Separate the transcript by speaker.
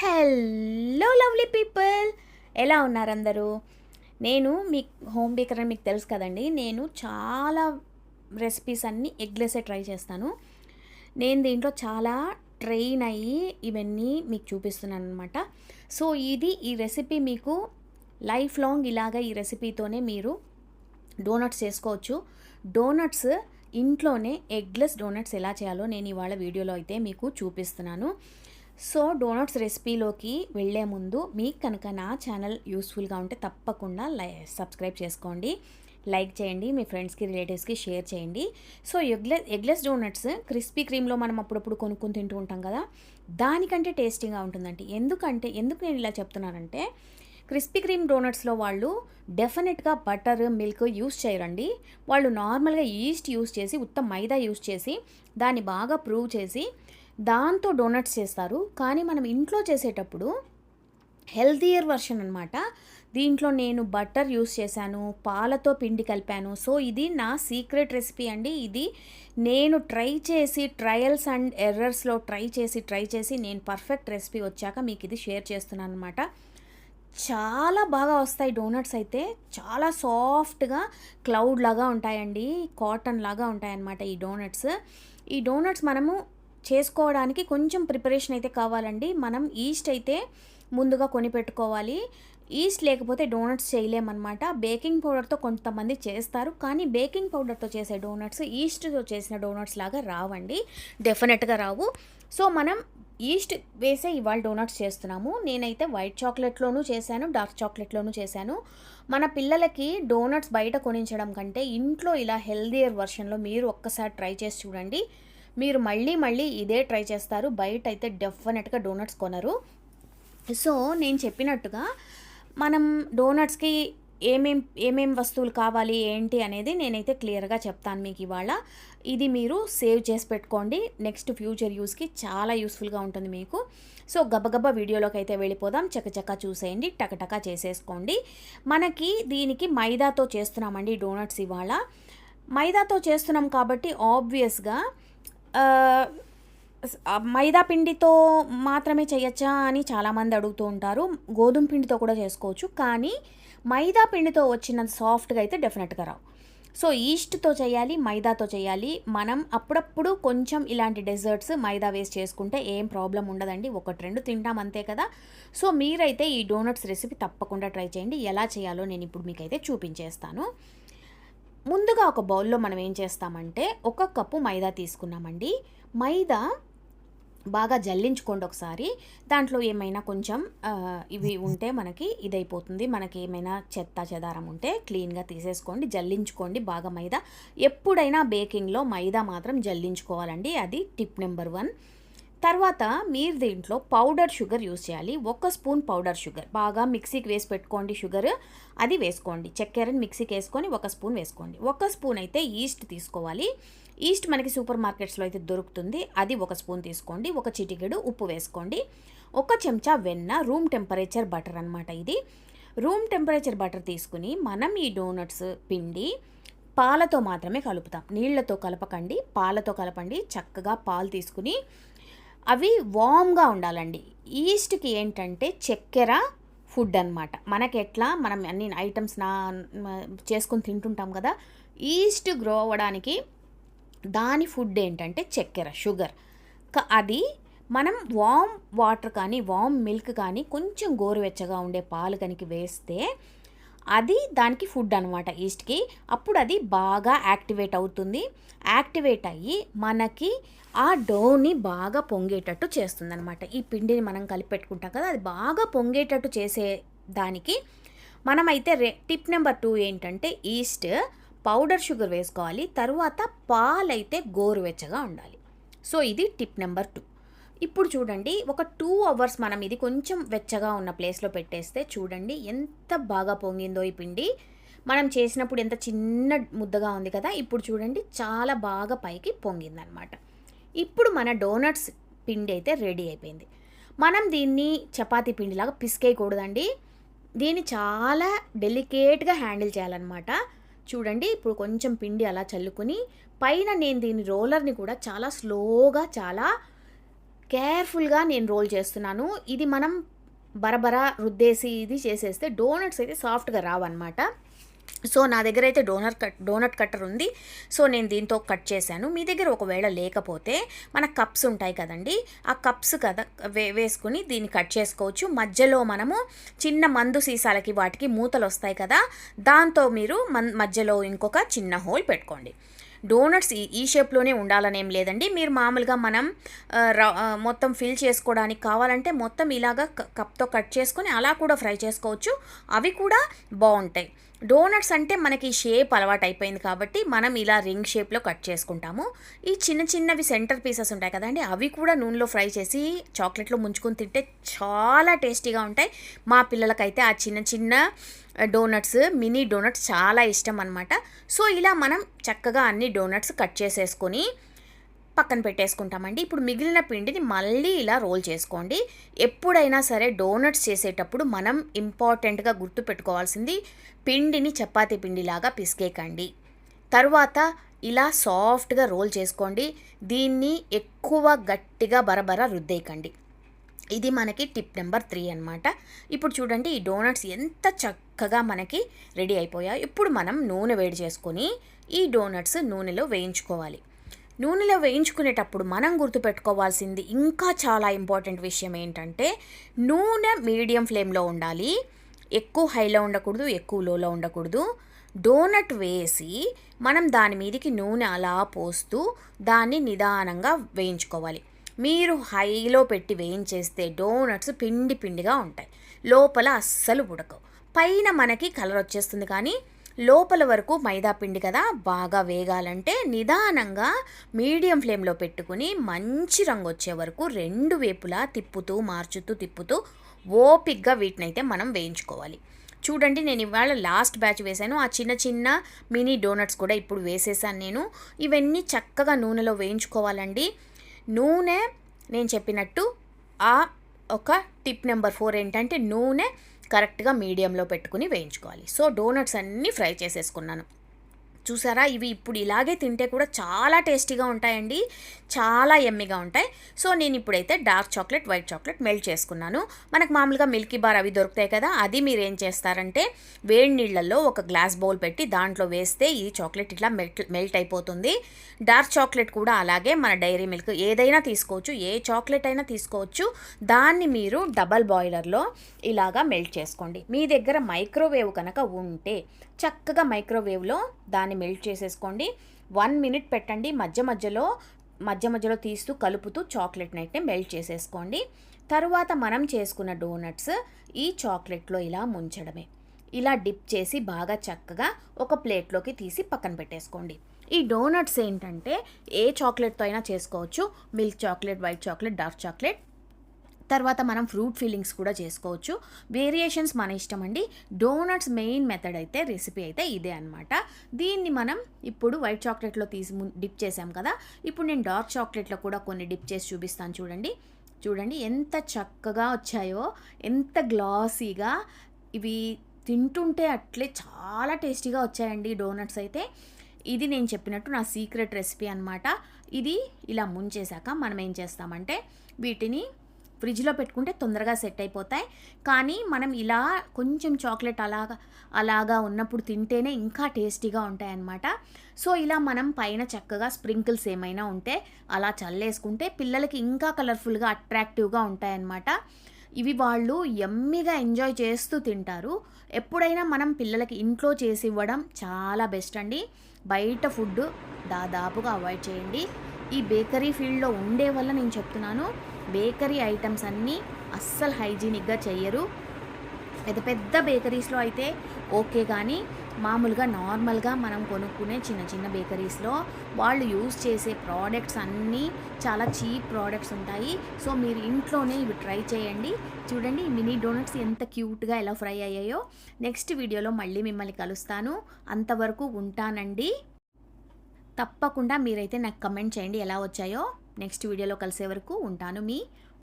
Speaker 1: Hello lovely people ఎలా ఉన్నారు అందరూ నేను మీ హోమ్ బేకర్ అని మీకు తెలుసు కదండి. నేను చాలా రెసిపీస్ అన్నీ ఎగ్లెసే ట్రై చేస్తాను. నేను దీంట్లో చాలా ట్రైన్ అయ్యి ఇవన్నీ మీకు చూపిస్తున్నాను అనమాట సో ఇది ఈ రెసిపీ మీకు లైఫ్ లాంగ్ ఇలాగ ఈ రెసిపీతోనే మీరు డోనట్స్ చేసుకోవచ్చు. డోనట్స్ ఇంట్లోనే ఎగ్లెస్ డోనట్స్ ఎలా చేయాలో నేను ఇవాళ వీడియోలో అయితే మీకు చూపిస్తున్నాను. సో డోనట్స్ రెసిపీలోకి వెళ్ళే ముందు మీకు కనుక నా ఛానల్ యూస్ఫుల్గా ఉంటే తప్పకుండా లై సబ్స్క్రైబ్ చేసుకోండి. లైక్ చేయండి మీ ఫ్రెండ్స్కి రిలేటివ్స్కి షేర్ చేయండి. So eggless eggless donuts Krispy క్రీమ్లో మనం అప్పుడప్పుడు కొనుక్కొని తింటూ ఉంటాం కదా దానికంటే టేస్టీగా ఉంటుందండి. ఎందుకంటే ఎందుకు నేను ఇలా చెప్తున్నానంటే క్రిస్పీ క్రీమ్ డోనట్స్లో వాళ్ళు డెఫినెట్గా బటర్ మిల్క్ యూస్ చేయరండి. వాళ్ళు నార్మల్గా ఈస్ట్ యూస్ చేసి ఉత్త మైదా యూస్ చేసి దాన్ని బాగా ప్రూవ్ చేసి దాంతో డోనట్స్ చేస్తారు. కానీ మనం ఇంట్లో చేసేటప్పుడు హెల్తీయర్ వర్షన్ అనమాట దీంట్లో నేను బటర్ యూస్ చేశాను పాలతో పిండి కలిపాను. సో ఇది నా సీక్రెట్ రెసిపీ అండి. ఇది నేను ట్రై చేసి ట్రయల్స్ అండ్ ఎర్రర్స్లో ట్రై చేసి ట్రై చేసి నేను పర్ఫెక్ట్ రెసిపీ వచ్చాక మీకు ఇది షేర్ చేస్తున్నాను అనమాట చాలా బాగా వస్తాయి డోనట్స్ అయితే. చాలా సాఫ్ట్గా క్లౌడ్ లాగా ఉంటాయండి కాటన్ లాగా ఉంటాయన్నమాట ఈ డోనట్స్. ఈ డోనట్స్ మనము చేసుకోవడానికి కొంచెం ప్రిపరేషన్ అయితే కావాలండి. మనం ఈస్ట్ అయితే ముందుగా కొనిపెట్టుకోవాలి ఈస్ట్ లేకపోతే డోనట్స్ చేయలేమన్నమాట. బేకింగ్ పౌడర్తో కొంతమంది చేస్తారు. కానీ బేకింగ్ పౌడర్తో చేసే డోనట్స్ ఈస్ట్తో చేసిన డోనట్స్ లాగా రావండి. డెఫినెట్గా రావు. సో మనం ఈస్ట్ వేసే ఇవాళ డోనట్స్ చేస్తున్నాము. నేనైతే వైట్ చాక్లెట్లోనూ చేశాను డార్క్ చాక్లెట్లోనూ చేశాను. మన పిల్లలకి డోనట్స్ బయట కొనించడం కంటే ఇంట్లో ఇలా హెల్దియర్ వర్షన్లో మీరు ఒక్కసారి ట్రై చేసి చూడండి. మీరు మళ్ళీ మళ్ళీ ఇదే ట్రై చేస్తారు. బయట అయితే డెఫినెట్గా డోనట్స్ కొనరు. సో నేను చెప్పినట్టుగా మనం డోనట్స్కి ఏమేం ఏమేం వస్తువులు కావాలి ఏంటి అనేది నేనైతే క్లియర్గా చెప్తాను మీకు ఇవాళ. ఇది మీరు సేవ్ చేసి పెట్టుకోండి. నెక్స్ట్ ఫ్యూచర్ యూస్కి చాలా యూస్ఫుల్గా ఉంటుంది మీకు. సో గబగబా వీడియోలోకి అయితే వెళ్ళిపోదాం. చకచకా చూసేయండి. టకటకా చేసేసుకోండి. మనకి దీనికి మైదాతో చేస్తున్నామండి డోనట్స్ ఇవాళ. మైదాతో చేస్తున్నాం కాబట్టి ఆబ్వియస్గా మైదా పిండితో మాత్రమే చేయొచ్చా అని చాలామంది అడుగుతూ ఉంటారు. గోధుమ పిండితో కూడా చేసుకోవచ్చు. కానీ మైదా పిండితో వచ్చిన సాఫ్ట్గా అయితే డెఫినెట్గా రావు. సో ఈస్ట్తో చేయాలి మైదాతో చేయాలి. మనం అప్పుడప్పుడు కొంచెం ఇలాంటి డెజర్ట్స్ మైదా వేస్ట్ చేసుకుంటే ఏం ప్రాబ్లం ఉండదండి. ఒకటి రెండు తింటాం అంతే కదా. సో మీరైతే ఈ డోనట్స్ రెసిపీ తప్పకుండా ట్రై చేయండి. ఎలా చేయాలో నేను ఇప్పుడు మీకైతే చూపించేస్తాను. ముందుగా ఒక బౌల్లో మనం ఏం చేస్తామంటే ఒక కప్పు మైదా తీసుకున్నామండి. మైదా బాగా జల్లించుకోండి ఒకసారి. దాంట్లో ఏమైనా కొంచెం ఇవి ఉంటే మనకి ఇదైపోతుంది. మనకి ఏమైనా చెత్త చెదారం ఉంటే క్లీన్గా తీసేసుకోండి జల్లించుకోండి బాగా మైదా. ఎప్పుడైనా బేకింగ్లో మైదా మాత్రం జల్లించుకోవాలండి. అది టిప్ నెంబర్ వన్. తర్వాత మీరు దీంట్లో పౌడర్ షుగర్ యూస్ చేయాలి. ఒక స్పూన్ పౌడర్ షుగర్. బాగా మిక్సీకి వేసి పెట్టుకోండి షుగర్. అది వేసుకోండి. చక్కెరని మిక్సీకి వేసుకొని ఒక స్పూన్ వేసుకోండి. ఒక స్పూన్ అయితే ఈస్ట్ తీసుకోవాలి. ఈస్ట్ మనకి సూపర్ మార్కెట్స్లో అయితే దొరుకుతుంది. అది ఒక స్పూన్ తీసుకోండి. ఒక చిటికెడు ఉప్పు వేసుకోండి. ఒక చెంచా వెన్న రూమ్ టెంపరేచర్ బటర్ అనమాట ఇది. రూమ్ టెంపరేచర్ బటర్ తీసుకుని మనం ఈ డోనట్స్ పిండి పాలతో మాత్రమే కలుపుతాం. నీళ్ళతో కలపకండి. పాలతో కలపండి. చక్కగా పాలు తీసుకుని అవి వామ్గా ఉండాలండి. ఈస్ట్కి ఏంటంటే చక్కెర ఫుడ్ అనమాట మనకి ఎట్లా మనం అన్ని ఐటమ్స్ నా చేసుకొని తింటుంటాం కదా ఈస్ట్ గ్రో అవ్వడానికి దాని ఫుడ్ ఏంటంటే చక్కెర షుగర్. అది మనం వామ్ వాటర్ కానీ వామ్ మిల్క్ కానీ కొంచెం గోరువెచ్చగా ఉండే పాలు కనుక వేస్తే అది దానికి ఫుడ్ అనమాట ఈస్ట్కి అప్పుడు అది బాగా యాక్టివేట్ అవుతుంది. యాక్టివేట్ అయ్యి మనకి ఆ డోని బాగా పొంగేటట్టు చేస్తుంది అనమాట ఈ పిండిని మనం కలిపి పెట్టుకుంటాం కదా అది బాగా పొంగేటట్టు చేసే దానికి మనమైతే రే టిప్ నెంబర్ టూ ఏంటంటే ఈస్ట్ పౌడర్ షుగర్ వేసుకోవాలి. తర్వాత పాలైతే గోరువెచ్చగా ఉండాలి. సో ఇది టిప్ నెంబర్ టూ ఇప్పుడు చూడండి ఒక టూ అవర్స్ మనం ఇది కొంచెం వెచ్చగా ఉన్న ప్లేస్లో పెట్టేస్తే చూడండి ఎంత బాగా పొంగిందో ఈ పిండి. మనం చేసినప్పుడు ఎంత చిన్న ముద్దగా ఉంది కదా ఇప్పుడు చూడండి చాలా బాగా పైకి పొంగిందనమాట ఇప్పుడు మన డోనట్స్ పిండి అయితే రెడీ అయిపోయింది. మనం దీన్ని చపాతీ పిండిలాగా పిసికేయకూడదండి. దీన్ని చాలా డెలికేట్గా హ్యాండిల్ చేయాలన్నమాట. చూడండి ఇప్పుడు కొంచెం పిండి అలా చల్లుకుని పైన నేను దీని రోలర్ని కూడా చాలా స్లోగా చాలా కేర్ఫుల్గా నేను రోల్ చేస్తున్నాను. ఇది మనం బరబరా రుద్దేసి ఇది చేసేస్తే డోనట్స్ అయితే సాఫ్ట్గా రావన్నమాట. సో నా దగ్గర అయితే డోనర్ కట్ డోనట్ కట్టర్ ఉంది. సో నేను దీంతో కట్ చేశాను. మీ దగ్గర ఒకవేళ లేకపోతే మన కప్స్ ఉంటాయి కదండి ఆ కప్స్ కదా వే వేసుకుని దీన్ని కట్ చేసుకోవచ్చు. మధ్యలో మనము చిన్న మందు సీసాలకి వాటికి మూతలు వస్తాయి కదా దాంతో మీరు మధ్యలో ఇంకొక చిన్న హోల్ పెట్టుకోండి. డోనట్స్ ఈ ఈ షేప్లోనే ఉండాలనేం లేదండి. మీరు మామూలుగా మనం మొత్తం ఫిల్ చేసుకోవడానికి కావాలంటే మొత్తం ఇలాగా క- కప్తో కట్ చేసుకొని అలా కూడా ఫ్రై చేసుకోవచ్చు. అవి కూడా బాగుంటాయి డోనట్స్ అంటే మనకి షేప్ అలవాటు అయిపోయింది కాబట్టి మనం ఇలా రింగ్ షేప్లో కట్ చేసుకుంటాము. ఈ చిన్న చిన్నవి సెంటర్ పీసెస్ ఉంటాయి కదండి అవి కూడా నూనెలో ఫ్రై చేసి చాక్లెట్లో ముంచుకొని తింటే చాలా టేస్టీగా ఉంటాయి. మా పిల్లలకైతే ఆ చిన్న చిన్న డోనట్స్ మినీ డోనట్స్ చాలా ఇష్టం అనమాట సో ఇలా మనం చక్కగా అన్ని డోనట్స్ కట్ చేసేసుకొని పక్కన పెట్టేసుకుంటామండి. ఇప్పుడు మిగిలిన పిండిని మళ్ళీ ఇలా రోల్ చేసుకోండి. ఎప్పుడైనా సరే డోనట్స్ చేసేటప్పుడు మనం ఇంపార్టెంట్గా గుర్తు పెట్టుకోవాల్సింది పిండిని చపాతీ పిండిలాగా పిసికేకండి తర్వాత ఇలా సాఫ్ట్గా రోల్ చేసుకోండి. దీన్ని ఎక్కువ గట్టిగా బరబర రుద్దేయకండి. ఇది మనకి టిప్ నెంబర్ త్రీ అనమాట ఇప్పుడు చూడండి ఈ డోనట్స్ ఎంత చక్కగా మనకి రెడీ అయిపోయాయి. ఇప్పుడు మనం నూనె వేడి చేసుకొని ఈ డోనట్స్ నూనెలో వేయించుకోవాలి. నూనెలో వేయించుకునేటప్పుడు మనం గుర్తుపెట్టుకోవాల్సింది ఇంకా చాలా ఇంపార్టెంట్ విషయం ఏంటంటే నూనె మీడియం ఫ్లేమ్లో ఉండాలి ఎక్కువ హైలో ఉండకూడదు ఎక్కువ లోలో ఉండకూడదు. డోనట్ వేసి మనం దాని మీదకి నూనె అలా పోస్తూ దాన్ని నిదానంగా వేయించుకోవాలి. మీరు హైలో పెట్టి వేయించేస్తే డోనట్స్ పిండి పిండిగా ఉంటాయి. లోపల అస్సలు ఉడకవు. పైన మనకి కలర్ వచ్చేస్తుంది కానీ లోపల వరకు మైదా పిండి కదా బాగా వేగాలంటే నిదానంగా మీడియం ఫ్లేమ్లో పెట్టుకుని మంచి రంగు వచ్చే వరకు రెండు వేపులా తిప్పుతూ మార్చుతూ తిప్పుతూ ఓపిక్గా వీటినైతే మనం వేయించుకోవాలి. చూడండి నేను ఇవాళ లాస్ట్ బ్యాచ్ వేసాను ఆ చిన్న చిన్న మినీ డోనట్స్ కూడా ఇప్పుడు వేసేసాను నేను. ఇవన్నీ చక్కగా నూనెలో వేయించుకోవాలండి. నూనె నేను చెప్పినట్టు ఆ ఒక టిప్ నెంబర్ ఫోర్ ఏంటంటే నూనె కరెక్ట్గా మీడియంలో పెట్టుకుని వేయించుకోవాలి. సో డోనట్స్ అన్నీ ఫ్రై చేసేసుకున్నాను. చూసారా? ఇవి ఇప్పుడు ఇలాగే తింటే కూడా చాలా టేస్టీగా ఉంటాయండి. చాలా ఎమ్మిగా ఉంటాయి. సో నేను ఇప్పుడైతే dark chocolate white chocolate melt చేసుకున్నాను. మనకు మామూలుగా మిల్కీ బార్ అవి దొరుకుతాయి కదా అది మీరు ఏం చేస్తారంటే వేడి నీళ్ళల్లో ఒక గ్లాస్ బౌల్ పెట్టి దాంట్లో వేస్తే ఈ చాక్లెట్ ఇట్లా మెల్ట్ మెల్ట్ అయిపోతుంది. డార్క్ చాక్లెట్ కూడా అలాగే మన డైరీ మిల్క్ ఏదైనా తీసుకోవచ్చు ఏ చాక్లెట్ అయినా తీసుకోవచ్చు. దాన్ని మీరు డబల్ బాయిలర్లో ఇలాగా మెల్ట్ చేసుకోండి. మీ దగ్గర మైక్రోవేవ్ కనుక ఉంటే చక్కగా మైక్రోవేవ్లో దాన్ని మెల్ట్ చేసేసుకోండి. వన్ మినిట్ పెట్టండి. మధ్య మధ్యలో మధ్య మధ్యలో తీస్తూ కలుపుతూ చాక్లెట్ని అయితే మెల్ట్ చేసేసుకోండి. తరువాత మనం చేసుకున్న డోనట్స్ ఈ చాక్లెట్లో ఇలా ముంచడమే. ఇలా డిప్ చేసి బాగా చక్కగా ఒక ప్లేట్లోకి తీసి పక్కన పెట్టేసుకోండి. ఈ డోనట్స్ ఏంటంటే ఏ చాక్లెట్తో అయినా చేసుకోవచ్చు. Milk chocolate white chocolate dark chocolate. తర్వాత మనం ఫ్రూట్ ఫీలింగ్స్ కూడా చేసుకోవచ్చు. వేరియేషన్స్ మన ఇష్టం అండి. డోనట్స్ మెయిన్ మెథడ్ అయితే రెసిపీ అయితే ఇదే అనమాట దీన్ని మనం ఇప్పుడు వైట్ చాక్లెట్లో తీసి డిప్ చేసాం కదా. ఇప్పుడు నేను డార్క్ చాక్లెట్లో కూడా కొన్ని డిప్ చేసి చూపిస్తాను చూడండి. చూడండి ఎంత చక్కగా వచ్చాయో ఎంత గ్లాసీగా ఇవి తింటుంటే అట్లే చాలా టేస్టీగా వచ్చాయండి డోనట్స్ అయితే. ఇది నేను చెప్పినట్టు నా సీక్రెట్ రెసిపీ అనమాట ఇది ఇలా ముంచేశాక మనం ఏం చేస్తామంటే వీటిని ఫ్రిడ్జ్లో పెట్టుకుంటే తొందరగా సెట్ అయిపోతాయి. కానీ మనం ఇలా కొంచెం చాక్లెట్ అలాగా అలాగా ఉన్నప్పుడు తింటేనే ఇంకా టేస్టీగా ఉంటాయన్నమాట. సో ఇలా మనం పైన చక్కగా స్ప్రింకిల్స్ ఏమైనా ఉంటే అలా చల్లేసుకుంటే పిల్లలకి ఇంకా కలర్ఫుల్గా అట్రాక్టివ్గా ఉంటాయన్నమాట. ఇవి వాళ్ళు ఎమ్మిగా ఎంజాయ్ చేస్తూ తింటారు. ఎప్పుడైనా మనం పిల్లలకి ఇంట్లో చేసి ఇవ్వడం చాలా బెస్ట్ అండి. బయట ఫుడ్ దాదాపుగా అవాయిడ్ చేయండి. ఈ బేకరీ ఫీల్డ్లో ఉండే వల్ల నేను చెప్తున్నాను. బేకరీ ఐటమ్స్ అన్నీ అస్సలు హైజీనిక్గా చెయ్యరు. పెద్ద పెద్ద బేకరీస్లో అయితే ఓకే కానీ మామూలుగా నార్మల్గా మనం కొనుక్కునే చిన్న చిన్న బేకరీస్లో వాళ్ళు యూజ్ చేసే ప్రోడక్ట్స్ అన్నీ చాలా చీప్ ప్రోడక్ట్స్ ఉంటాయి. సో మీరు ఇంట్లోనే ఇవి ట్రై చేయండి. చూడండి మినీ డోనట్స్ ఎంత క్యూట్గా ఎలా ఫ్రై అయ్యాయో. నెక్స్ట్ వీడియోలో మళ్ళీ మిమ్మల్ని కలుస్తాను. అంతవరకు ఉంటానండి. తప్పకుండా మీరైతే నాకు కమెంట్ చేయండి ఎలా వచ్చాయో. నెక్స్ట్ వీడియోలో కలిసే వరకు ఉంటాను మీ